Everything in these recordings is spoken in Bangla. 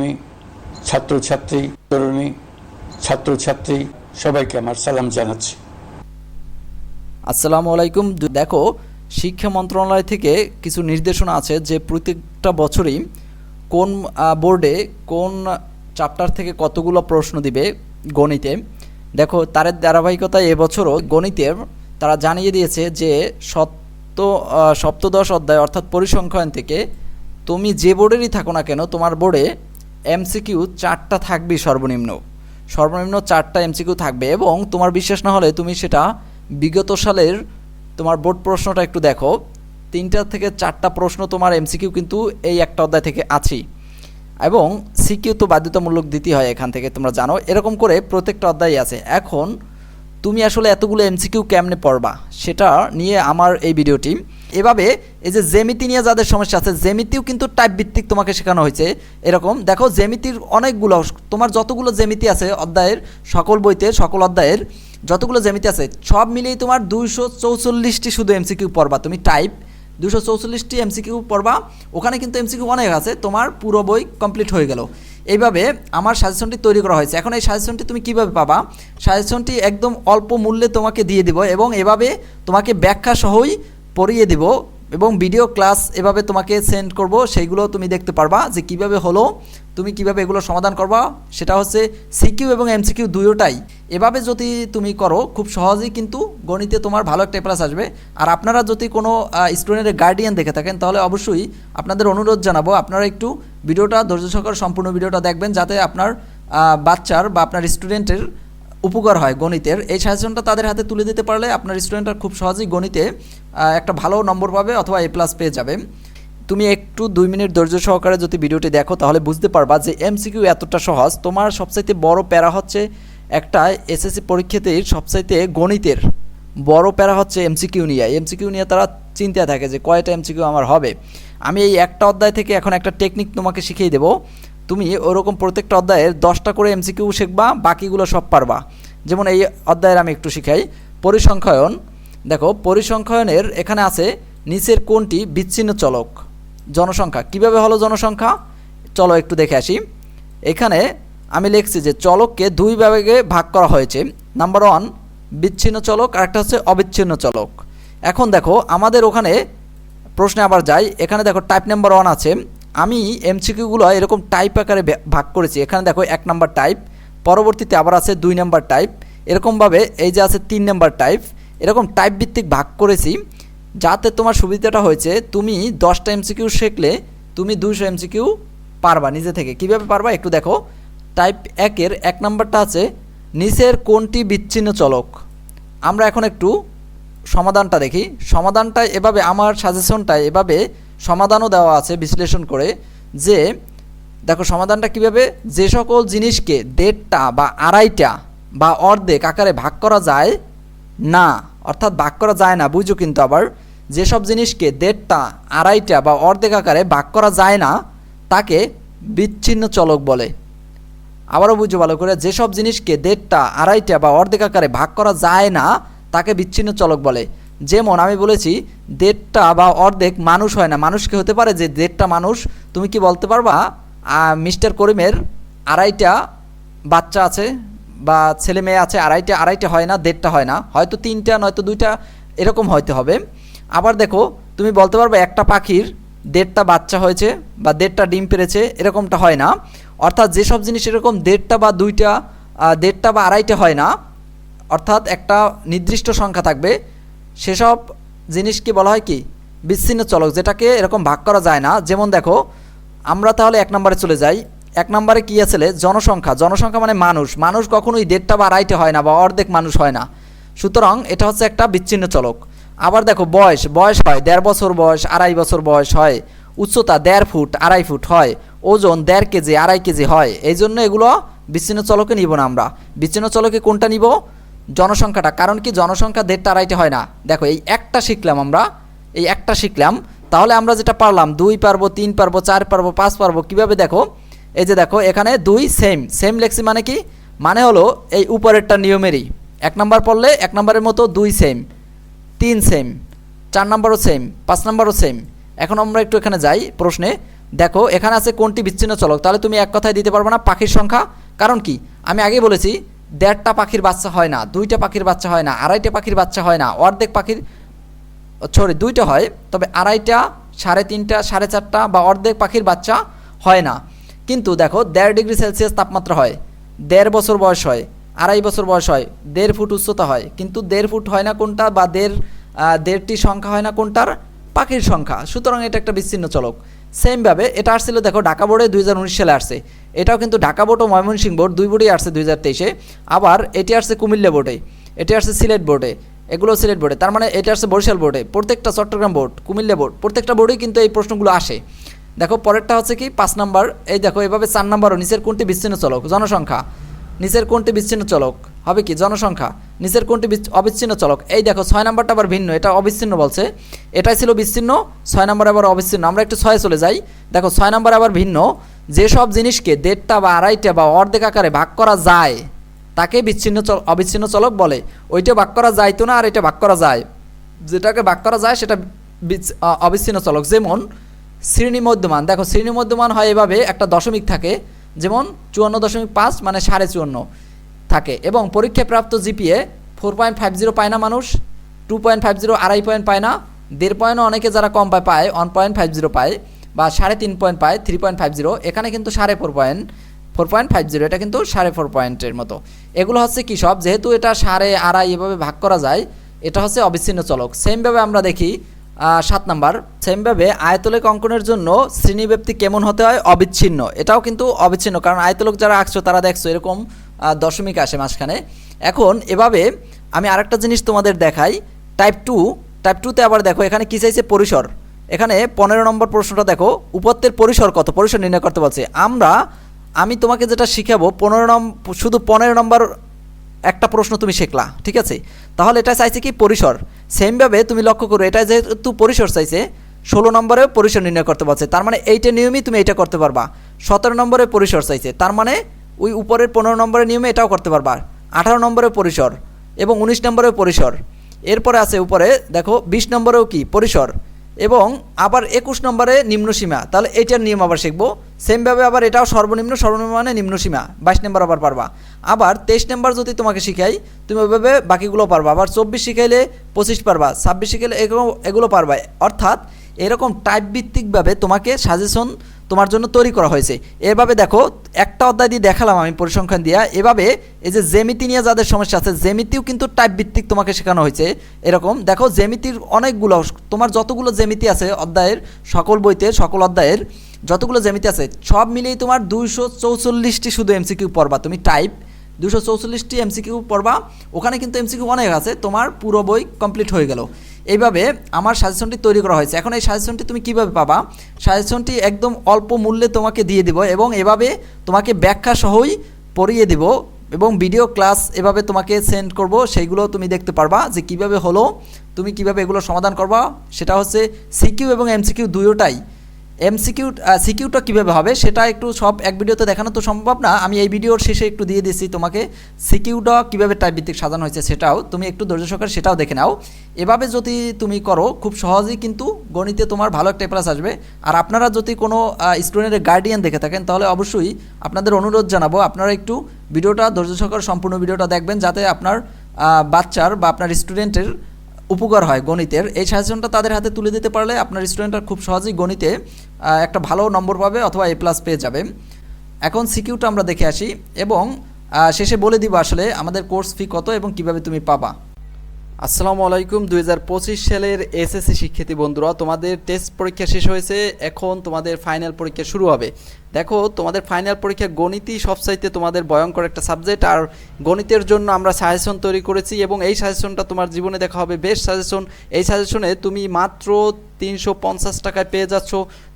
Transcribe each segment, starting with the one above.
তরুণী, ছাত্রছাত্রী তরুণী, ছাত্রছাত্রী, সবাইকে আমার সালাম জানাচ্ছি। আসসালামু আলাইকুম। দেখো, শিক্ষা মন্ত্রণালয় থেকে কিছু নির্দেশনা আছে যে প্রত্যেকটা বছরই কোন বোর্ডে কোন চ্যাপ্টার থেকে কতগুলো প্রশ্ন দিবে গণিতে। দেখো তার ধারাবাহিকতায় এবছরও গণিতের তারা জানিয়ে দিয়েছে যে সপ্ত সপ্তদশ অধ্যায় অর্থাৎ পরিসংখ্যান থেকে তুমি যে বোর্ডেরই থাকো না কেন, তোমার বোর্ডে এমসিকিউ চারটা থাকবেই সর্বনিম্ন। সর্বনিম্ন চারটা এমসিকিউ থাকবে এবং তোমার বিশ্বাস না হলে তুমি সেটা বিগত সালের তোমার বোর্ড প্রশ্নটা একটু দেখো। তিনটা থেকে চারটা প্রশ্ন তোমার এমসিকিউ কিন্তু এই একটা অধ্যায় থেকে আছেই। এবং সিকিউ তো বাধ্যতামূলক দিতে হয় এখান থেকে, তোমরা জানো। এরকম করে প্রত্যেকটা অধ্যায় আছে। এখন তুমি আসলে এতগুলো এমসিকিউ কেমনে পড়বা, সেটা নিয়ে আমার এই ভিডিওটি। এভাবে এই যে জেমিতি নিয়ে যাদের সমস্যা আছে জেমিতিও কিন্তু টাইপ ভিত্তিক তোমাকে শেখানো হয়েছে। এরকম, দেখো জেমিতির অনেকগুলো, তোমার যতগুলো জেমিতি আছে অধ্যায়ের, সকল বইতে, সকল অধ্যায়ের, যতগুলো জেমিতি আছে, সব মিলিয়ে তোমার দুইশো চৌচল্লিশটি শুধু এমসিকিউ পড়বা, তুমি টাইপ দুশো চৌচল্লিশটি এমসিকিউ পড়বা, ওখানে কিন্তু এমসিকিউ অনেক আছে, তোমার পুরো বই কমপ্লিট হয়ে গেল। এইভাবে আমার সাজেশনটি তৈরি করা হয়েছে। এখন এই সাজেশনটি তুমি কীভাবে পাবা? সাজেশনটি একদম অল্প মূল্যে তোমাকে দিয়ে দিব এবং এভাবে তোমাকে ব্যাখ্যা সহই পড়িয়ে দিব এবং ভিডিও ক্লাস এভাবে তোমাকে সেন্ড করব, সেইগুলো তুমি দেখতে পারবা যে কীভাবে হলো, তুমি কীভাবে এগুলো সমাধান করবা। সেটা হচ্ছে সিকিউ এবং এমসিকিউ দুয়োটাই এভাবে যদি তুমি করো, খুব সহজেই কিন্তু গণিতে তোমার ভালো একটা প্লাস আসবে। আর আপনারা যদি কোনো স্টুডেন্টের গার্ডিয়ান দেখে থাকেন, তাহলে অবশ্যই আপনাদের অনুরোধ জানাব, আপনারা একটু ভিডিওটা ধৈর্য সহকারে, সম্পূর্ণ ভিডিওটা দেখবেন, যাতে আপনার বাচ্চার বা আপনার স্টুডেন্টের উপকার হয় গণিতের। এই সাজেশনটা তাদের হাতে তুলে দিতে পারলে আপনার স্টুডেন্টরা খুব সহজেই গণিতে একটা ভালো নম্বর পাবে অথবা এ প্লাস পেয়ে যাবে। তুমি একটু দুই মিনিট ধৈর্য সহকারে যদি ভিডিওটি দেখো, তাহলে বুঝতে পারবা যে এমসিকিউ এতটা সহজ। তোমার সবচাইতে বড় প্যারা হচ্ছে একটা এসএসসি পরীক্ষাতেই সবচাইতে গণিতের বড় প্যারা হচ্ছে এমসিকিউ নিয়ে। এমসিকিউ নিয়ে তারা চিন্তায় থাকে যে কয়টা এমসিকিউ আমার হবে। আমি এই একটা অধ্যায় থেকে এখন একটা টেকনিক তোমাকে শিখিয়ে দেবো। তুমি ওরকম প্রত্যেকটা অধ্যায়ের দশটা করে এমসিকিউ শিখবা, বাকিগুলো সব পারবা। যেমন এই অধ্যায়ের আমি একটু শিখাই। পরিসংখ্যায়ন, দেখো, পরিসংখ্যায়নের এখানে আছে নিচের কোনটি বিচ্ছিন্ন চলক, জনসংখ্যা। কীভাবে হলো জনসংখ্যা? চলো একটু দেখে আসি। এখানে আমি লিখছি যে চলককে দুই ভাগে ভাগ করা হয়েছে। নাম্বার ওয়ান বিচ্ছিন্ন চলক আর একটা হচ্ছে অবিচ্ছিন্ন চলক। এখন দেখো, আমাদের ওখানে প্রশ্নে আবার যাই। এখানে দেখো টাইপ নাম্বার ওয়ান আছে। আমি এমসিকিউগুলো এরকম টাইপ আকারে ভাগ করেছি। এখানে দেখো, এক নাম্বার টাইপ পরবর্তীতে আবার আছে দুই নাম্বার টাইপ এরকমভাবে এই যে আছে তিন নাম্বার টাইপ এরকম টাইপ ভিত্তিক ভাগ করেছি, যাতে তোমার সুবিধাটা হয়েছে, তুমি দশটা এমসিকিউ শিখলে তুমি দুইশো এমসিকিউ পারবা নিজে থেকে। কীভাবে পারবা একটু দেখো। টাইপ একের এক নাম্বারটা আছে, নিচের কোনটি বিচ্ছিন্ন চলক? আমরা এখন একটু সমাধানটা দেখি। সমাধানটা এভাবে আমার সাজেশনটা এভাবে সমাধানও দেওয়া আছে বিশ্লেষণ করে যে দেখো সমাধানটা কীভাবে? যে সকল জিনিসকে দেড়টা বা আড়াইটা বা অর্ধেক আকারে ভাগ করা যায়, না, অর্থাৎ ভাগ করা যায় না বুঝো কিন্তু আবার? যেসব জিনিসকে দেড়টা, আড়াইটা বা অর্ধেক আকারে ভাগ করা যায় না, তাকে বিচ্ছিন্ন চলক বলে। আবারও বুঝো ভালো করে যেসব জিনিসকে দেড়টা, আড়াইটা বা অর্ধেক আকারে ভাগ করা যায় না, তাকে বিচ্ছিন্ন চলক বলে। যেমন আমি বলেছি, দেড়টা বা অর্ধেক মানুষ হয় না। মানুষকে হতে পারে যে দেড়টা মানুষ, তুমি কি বলতে পারবা? মিস্টার করিমের আড়াইটা বাচ্চা আছে বা ছেলে মেয়ে আছে, আড়াইটা আড়াইটা হয় না, দেড়টা হয় না। হয়তো তিনটা, নয়তো দুইটা, এরকম হয়তো হবে। আবার দেখো, তুমি বলতে পারবে একটা পাখির দেড়টা বাচ্চা হয়েছে বা দেড়টা ডিম পেরেছে, এরকমটা হয় না। অর্থাৎ যেসব জিনিস এরকম দেড়টা বা দুইটা দেড়টা বা আড়াইটা হয় না, অর্থাৎ একটা নির্দিষ্ট সংখ্যা থাকবে, সেসব জিনিসকে বলা হয় কি বিচ্ছিন্ন চলক যেটাকে এরকম ভাগ করা যায় না। যেমন দেখো আমরা তাহলে এক নম্বরে চলে যাই। এক নম্বরে কী আছে জনসংখ্যা। জনসংখ্যা মানে মানুষ। মানুষ কখনোই দেড়টা বা আড়াইটে হয় না বা অর্ধেক মানুষ হয় না। সুতরাং এটা হচ্ছে একটা বিচ্ছিন্ন চলক। আবার দেখো, বয়স। বয়স হয়। দেড় বছর বয়স, আড়াই বছর বয়স হয়। উচ্চতা দেড় ফুট, আড়াই ফুট হয়। ওজন দেড় কেজি, আড়াই কেজি হয়। এই জন্য এগুলো বিচ্ছিন্ন চলকে নিব না আমরা। বিচ্ছিন্ন চলকে কোনটা নিব? জনসংখ্যাটা। কারণ কি? জনসংখ্যা দেড়টা, আড়াইটে হয় না। দেখো, এই একটা শিখলাম আমরা। এই একটা শিখলাম। তাহলে আমরা যেটা পারলাম, দুই পারব, তিন পারব, চার পারব, পাঁচ পারব, কীভাবে দেখো? এই যে দেখো, এখানে দুই সেম সেম লেখছি মানে কি? মানে হলো এই উপরেরটা নিয়মেরই। এক নাম্বার পড়লে এক নাম্বারের মতো দুই সেম তিন সেম চার নাম্বারও সেম পাঁচ নাম্বারও সেম এখন আমরা একটু এখানে যাই প্রশ্নে। দেখো, এখানে আছে কোনটি বিচ্ছিন্ন চলক? তাহলে তুমি এক কথায় দিতে পারবে না, পাখির সংখ্যা। কারণ কি? আমি আগেই বলেছি, দেড়টা পাখির বাচ্চা হয় না, দুইটা পাখির বাচ্চা হয় না, আড়াইটা পাখির বাচ্চা হয় না, অর্ধেক পাখির সরি, দুইটা হয়, তবে আড়াইটা, সাড়ে তিনটা, সাড়ে চারটা বা অর্ধেক পাখির বাচ্চা হয় না। কিন্তু দেখো, দেড় ডিগ্রি সেলসিয়াস তাপমাত্রা হয়, দেড় বছর বয়স হয়, আড়াই বছর বয়স হয়, দেড় ফুট উচ্চতা হয়। কিন্তু দেড় ফুট হয় না কোনটা বা দেড় দেড়টি সংখ্যা হয় না কোনটার? পাখির সংখ্যা। সুতরাং এটা একটা বিচ্ছিন্ন চলক। সেমভাবে এটা আসছিল দেখো, ঢাকা বোর্ডে দুই হাজার উনিশ সালে আসছে। এটাও কিন্তু ঢাকা বোর্ড ও ময়মনসিংহ বোর্ড দুই বোর্ডেই আসছে দুই আবার এটি আসছে কুমিল্লা বোর্ডে, এটি আসছে সিলেট বোর্ডে। এগুলো সিলেট বোর্ডে তার মানে এটা আসছে বরিশাল বোর্ডে প্রত্যেকটা চট্টগ্রাম বোর্ড কুমিল্লা বোর্ড প্রত্যেকটা বোর্ডেই কিন্তু এই প্রশ্নগুলো আসে। দেখো, পরেরটা হচ্ছে কি? পাঁচ নাম্বার। এই দেখো, এভাবে চার নাম্বারও নিচের কোনটি বিচ্ছিন্ন চলক? জনসংখ্যা। নিচের কোনটি বিচ্ছিন্ন চলক? হবে কি? জনসংখ্যা। নিচের কোনটি অবিচ্ছিন্ন চলক? এই দেখো, ছয় নাম্বারটা আবার ভিন্ন। এটা অবিচ্ছিন্ন বলছে। এটাই ছিল বিচ্ছিন্ন, ছয় নাম্বার আবার অবিচ্ছিন্ন। আমরা একটু ছয়ে চলে যাই। দেখো, ছয় নাম্বার আবার ভিন্ন। যেসব জিনিসকে দেড়টা বা আড়াইটা বা অর্ধেক আকারে ভাগ করা যায় তাকে বিচ্ছিন্ন অবিচ্ছিন্ন চলক বলে। ওইটা ভাগ করা যাইতো না, আর এটা ভাগ করা যায়? যেটাকে ভাগ করা যায়, সেটা অবিচ্ছিন্ন চলক। যেমন শ্রেণি মধ্যমান। দেখো, শ্রেণি মধ্যমান হয় এভাবে একটা দশমিক থাকে। যেমন চুয়ান্ন দশমিক পাঁচ মানে সাড়ে চুয়ান্ন থাকে। এবং পরীক্ষায় প্রাপ্ত GPA four point five zero পায় না মানুষ, টু পয়েন্ট ফাইভ জিরো আড়াই পয়েন্ট পায় না, দেড় পয়েন্টও অনেকে যারা কম পায় পায়, ওয়ান পয়েন্ট ফাইভ জিরো পায় বা সাড়ে তিন পয়েন্ট পায়, থ্রি পয়েন্ট ফাইভ জিরো, এখানে কিন্তু সাড়ে four point. Four point five zero এটা কিন্তু সাড়ে ফোর পয়েন্টের মতো। এগুলো হচ্ছে কী সব? যেহেতু এটা সাড়ে আড়াই এভাবে ভাগ করা যায়, এটা হচ্ছে অবিচ্ছিন্ন চলক। সেমভাবে আমরা দেখি সাত নাম্বার। সেমভাবে আয়তলেখ অঙ্কনের জন্য শ্রেণীব্যাপ্তি কেমন হতে হয়? অবিচ্ছিন্ন। এটাও কিন্তু অবিচ্ছিন্ন, কারণ আয়তলক যারা আঁকছো, তারা দেখছ এরকম দশমিক আসে মাঝখানে। এখন এভাবে আমি আরেকটা জিনিস তোমাদের দেখাই। টাইপ টু টাইপ টুতে আবার দেখো, এখানে কী চাইছে? পরিসর। এখানে পনেরো নম্বর প্রশ্নটা দেখো, উপত্যের পরিসর কত? পরিসর নির্ণয় করতে বলছে। আমরা আমি তোমাকে যেটা শিখাবো, পনেরো নম্বর শুধু পনেরো নম্বর একটা প্রশ্ন তুমি শিখলা, ঠিক আছে? তাহলে এটা চাইছে কি পরিসর? সেমভাবে তুমি লক্ষ্য করো, এটা যেহেতু পরিসর চাইছে, ষোলো নম্বরেও পরিসর নির্ণয় করতে পারছে। তার মানে এইটা নিয়মই তুমি এটা করতে পারবা। সতেরো নম্বরে পরিসর চাইছে, তার মানে ওই উপরের পনেরো নম্বরের নিয়মে এটাও করতে পারবা। আঠারো নম্বরের পরিসর এবং উনিশ নম্বরের পরিসর। এরপরে আছে উপরে, দেখো, বিশ নম্বরেও কি? পরিসর। এবং আবার একুশ নম্বরে নিম্নসীমা তাহলে এটার নিয়ম আবার শিখব। সেমভাবে আবার এটাও সর্বনিম্ন সর্বনিম্ন মানে নিম্নসীমা বাইশ নম্বর আবার পারবা। আবার তেইশ নম্বর যদি তোমাকে শিখাই, তুমি ওইভাবে বাকিগুলো পারবা। আবার চব্বিশ শিখাইলে পঁচিশ পারবা, ছাব্বিশ শিখাইলে এগুলো এগুলো পারবা। অর্থাৎ এরকম টাইপ ভিত্তিকভাবে তোমাকে সাজেশন তোমার জন্য তৈরি করা হয়েছে। এভাবে দেখো, একটা অধ্যায় দিয়ে দেখালাম আমি পরিসংখ্যান দিয়া। এভাবে এই যে জেমিতি নিয়ে যাদের সমস্যা আছে জেমিতিও কিন্তু টাইপ ভিত্তিক তোমাকে শেখানো হয়েছে। এরকম, দেখো জেমিতির অনেকগুলো, তোমার যতগুলো জেমিতি আছে অধ্যায়ের, সকল বইতে, সকল অধ্যায়ের, যতগুলো জেমিতি আছে, সব মিলিয়ে তোমার দুইশো চৌচল্লিশটি শুধু এমসিকিউ পড়বা, তুমি টাইপ দুশো চৌচল্লিশটি এমসিকিউ পড়বা। ওখানে কিন্তু এমসিকিউ অনেক আছে, তোমার পুরো বই কমপ্লিট হয়ে গেল। এইভাবে আমার সাজেশনটি তৈরি করা হয়েছে। এখন এই সাজেশনটি তুমি কীভাবে পাবা? সাজেশনটি একদম অল্প মূল্যে তোমাকে দিয়ে দিব এবং এভাবে তোমাকে ব্যাখ্যা সহই পড়িয়ে দিব এবং ভিডিও ক্লাস এভাবে তোমাকে সেন্ড করব সেইগুলো তুমি দেখতে পারবা যে কীভাবে হলো, তুমি কীভাবে এগুলো সমাধান করবা। সেটা হচ্ছে সিকিউ এবং এমসিকিউ দুয়োটাই এমসিকিউ সিকিউটা কীভাবে হবে সেটা একটু সব এক ভিডিওতে দেখানো তো সম্ভব না। আমি এই ভিডিওর শেষে একটু দিয়ে দিচ্ছি তোমাকে সিকিউটা কীভাবে টাইপ ভিত্তিক সাজানো হয়েছে সেটাও। তুমি একটু ধৈর্য সহকারে সেটাও দেখে নাও। এভাবে যদি তুমি করো, খুব সহজেই কিন্তু গণিতে তোমার ভালো একটা প্লাস আসবে। আর আপনারা যদি কোনো স্টুডেন্টের গার্ডিয়ান দেখে থাকেন, তাহলে অবশ্যই আপনাদের অনুরোধ জানাব, আপনারা একটু ভিডিওটা ধৈর্য সহকারে, সম্পূর্ণ ভিডিওটা দেখবেন, যাতে আপনার বাচ্চার বা আপনার স্টুডেন্টের উপকার হয় গণিতের। এই সাজেশনটা তাদের হাতে তুলে দিতে পারলে আপনার স্টুডেন্টরা খুব সহজেই গণিতে একটা ভালো নম্বর পাবে অথবা এ প্লাস পেয়ে যাবে। এখন সিকিউটা আমরা দেখে আসি এবং শেষে বলে দিব আসলে আমাদের কোর্স ফি কত এবং কীভাবে তুমি পাবা। আসসালামু আলাইকুম। দু হাজার পঁচিশ সালের এসএসসি শিক্ষার্থী বন্ধুরা, তোমাদের টেস্ট পরীক্ষা শেষ হয়েছে। এখন তোমাদের ফাইনাল পরীক্ষা শুরু হবে। দেখো, তোমাদের ফাইনাল পরীক্ষা গণিতই সবচাইতে তোমাদের ভয়ঙ্কর একটা সাবজেক্ট আর গণিতের জন্য আমরা সাজেশন তৈরি করেছি এবং এই সাজেশনটা তোমার জীবনে দেখা হবে। বেস্ট সাজেশন এই সাজেশনে তুমি মাত্র তিনশো পঞ্চাশ টাকায় পেয়ে যাচ্ছ।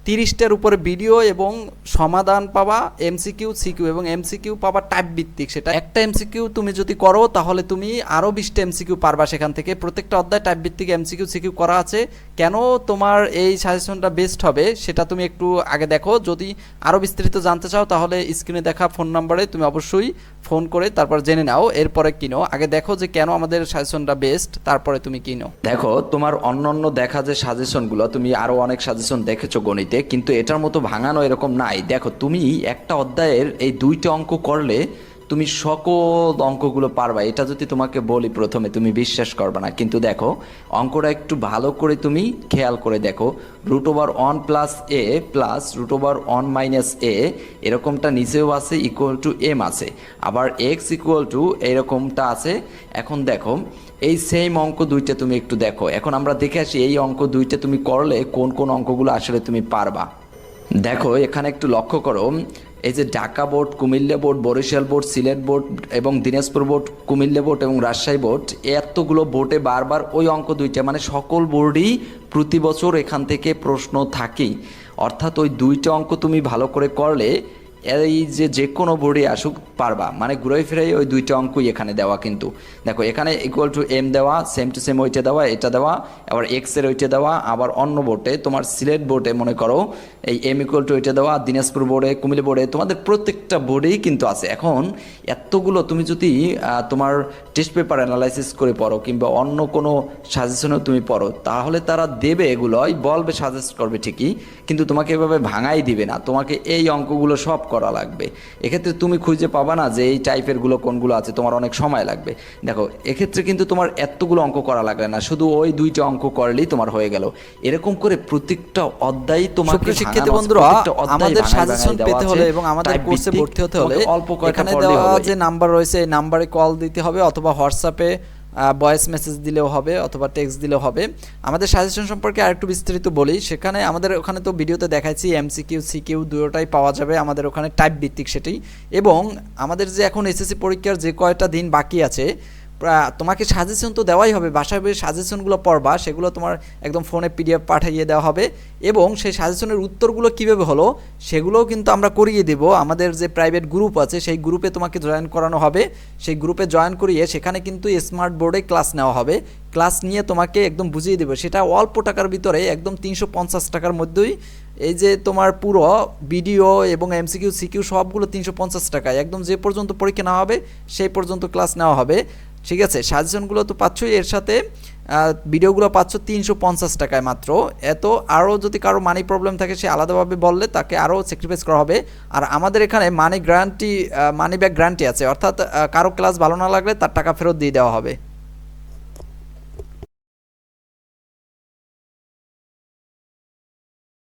তিরিশটার উপরে ভিডিও এবং সমাধান পাবা এমসিকিউ সিকিউ এবং এমসিকিউ পাবা টাইপ ভিত্তিক সেটা। একটা এমসিকিউ তুমি যদি করো, তাহলে তুমি আরও বিশটা এমসিকিউ পারবা সেখান থেকে। প্রত্যেকটা অধ্যায় টাইপ ভিত্তিক এমসিকিউ সিকিউ করা আছে। কেন তোমার এই সাজেশনটা বেস্ট হবে, সেটা তুমি একটু আগে দেখো। যদি আরও বিস্তারিত জানতে চাও, তাহলে স্ক্রিনে দেখা ফোন নাম্বারে তুমি অবশ্যই ফোন করে তারপর জেনে নাও। এরপরে কিনো। আগে দেখো যে কেন আমাদের সাজেশনটা বেস্ট তারপরে তুমি কিনো। দেখো, তোমার অন্য অন্য দেখা যে সাজেশনগুলো তুমি আরও অনেক সাজেশন দেখেছ গণিতে। কিন্তু এটার মতো ভাঙানো এরকম নাই। দেখো তুমি একটা অধ্যায়ের এই দুইটা অঙ্ক করলে তুমি সকল অঙ্কগুলো পারবা। এটা যদি তোমাকে বলি প্রথমে, তুমি বিশ্বাস করবে না। কিন্তু দেখো, অঙ্কটা একটু ভালো করে তুমি খেয়াল করে দেখো। Root over one plus A plus root over one minus A, এরকমটা নিচেও আছে ইকুয়াল টু এম আছে। আবার এক্স ইকুয়াল টু এরকমটা আছে। এখন দেখো, এই সেম অঙ্ক দুইটা তুমি একটু দেখো। এখন আমরা দেখে আসি, এই অঙ্ক দুইটা তুমি করলে কোন কোন অঙ্কগুলো আসলে তুমি পারবা। দেখো, এখানে একটু লক্ষ্য করো। এই যে Dhaka board, Comilla board, Barisal board, Sylhet board এবং দিনাজপুর বোর্ড, কুমিল্লা বোর্ড এবং রাজশাহী বোর্ড, এতগুলো বোর্ডে বারবার ওই অঙ্ক দুইটা মানে সকল বোর্ডই প্রতি বছর এখান থেকে প্রশ্ন থাকেই। অর্থাৎ ওই দুইটা অঙ্ক তুমি ভালো করে করলে এই যে যে কোনো বোর্ডে আসুক পারবা। মানে ঘুরে ফিরে ওই দুইটা অঙ্কই এখানে দেওয়া কিন্তু। দেখো, এখানে ইকুয়াল টু এম দেওয়া সেম টু সেম ওইটা দেওয়া, এটা দেওয়া, আবার এক্সের ওইটা দেওয়া, আবার অন্য বোর্ডে তোমার সিলেট বোর্ডে মনে করো, এই এম ইকুয়াল টু ওইটা দেওয়া, দিনাজপুর বোর্ডে কুমিল্লা বোর্ডে তোমাদের প্রত্যেকটা বোর্ডেই কিন্তু আছে। এখন এতগুলো তুমি যদি তোমার টেস্ট পেপার অ্যানালাইসিস করে পড়ো কিংবা অন্য কোনো সাজেশনেও তুমি পড়ো, তাহলে তারা দেবে এগুলোই, বলবে সাজেস্ট করবে ঠিকই, কিন্তু তোমাকে এভাবে ভাঙাই দিবে না। তোমাকে এই অঙ্কগুলো সব করা লাগবে। এক্ষেত্রে তুমি খুঁজে পাবা না যে এই টাইপেরগুলো কোনগুলো আছে তোমার অনেক সময় লাগবে। দেখো এক্ষেত্রে কিন্তু তোমার এতগুলো অঙ্ক করা লাগবে না শুধু ওই দুইটা অঙ্ক করলেই তোমার হয়ে গেল। এরকম করে প্রত্যেকটা অধ্যায় তোমাকে আছে, বন্ধুরা আমাদের সাজেশন পেতে হলে এবং আমাদের কোর্সে ভর্তি হতে হলে অল্প কয়েকটা দেওয়া। যে নাম্বার রয়েছে এই নাম্বারে কল দিতে হবে অথবা হোয়াটসঅ্যাপে ভয়েস মেসেজ দিলেও হবে অথবা টেক্সট দিলেও হবে। আমাদের সাজেশন সম্পর্কে আরেকটু বিস্তারিত বলি। সেখানে আমাদের ওখানে তো ভিডিওতে দেখাইছি এমসিকিউ সিকিউ দুটোটাই পাওয়া যাবে আমাদের ওখানে টাইপ ভিত্তিক সেটি। এবং আমাদের যে এখন এসএসসি পরীক্ষার যে কয়টা দিন বাকি আছে তোমাকে সাজেশন তো দেওয়াই হবে। বাসায় বসে সাজেশনগুলো পড়বা, সেগুলো তোমার একদম ফোনে পিডিএফ পাঠিয়ে দেওয়া হবে এবং সেই সাজেশনের উত্তরগুলো কীভাবে হলো, সেগুলোও কিন্তু আমরা করিয়ে দেব। আমাদের যে প্রাইভেট গ্রুপ আছে, সেই গ্রুপে তোমাকে জয়েন করানো হবে। সেই গ্রুপে জয়েন করিয়ে সেখানে কিন্তু স্মার্ট বোর্ডে ক্লাস নেওয়া হবে। ক্লাস নিয়ে তোমাকে একদম বুঝিয়ে দেবে। সেটা অল্প টাকার ভিতরে, একদম তিনশো পঞ্চাশ টাকার মধ্যেই। এই যে তোমার পুরো ভিডিও এবং এমসিকিউ সিকিউ সবগুলো তিনশো পঞ্চাশ টাকায়। একদম যে পর্যন্ত পরীক্ষা নেওয়া হবে, সেই পর্যন্ত ক্লাস নেওয়া হবে। ঠিক আছে, সাজেশনগুলো তো পাচ্ছই, এর সাথে ভিডিওগুলো পাচ্ছ তিনশো পঞ্চাশ টাকায় মাত্র। এত আরও যদি কারও মানি প্রবলেম থাকে, সে আলাদাভাবে বললে তাকে আরও স্যাক্রিফাইস করা হবে। আর আমাদের এখানে money guarantee money back guarantee আছে, অর্থাৎ কারও ক্লাস ভালো না লাগলে তার টাকা ফেরত দিয়ে দেওয়া হবে।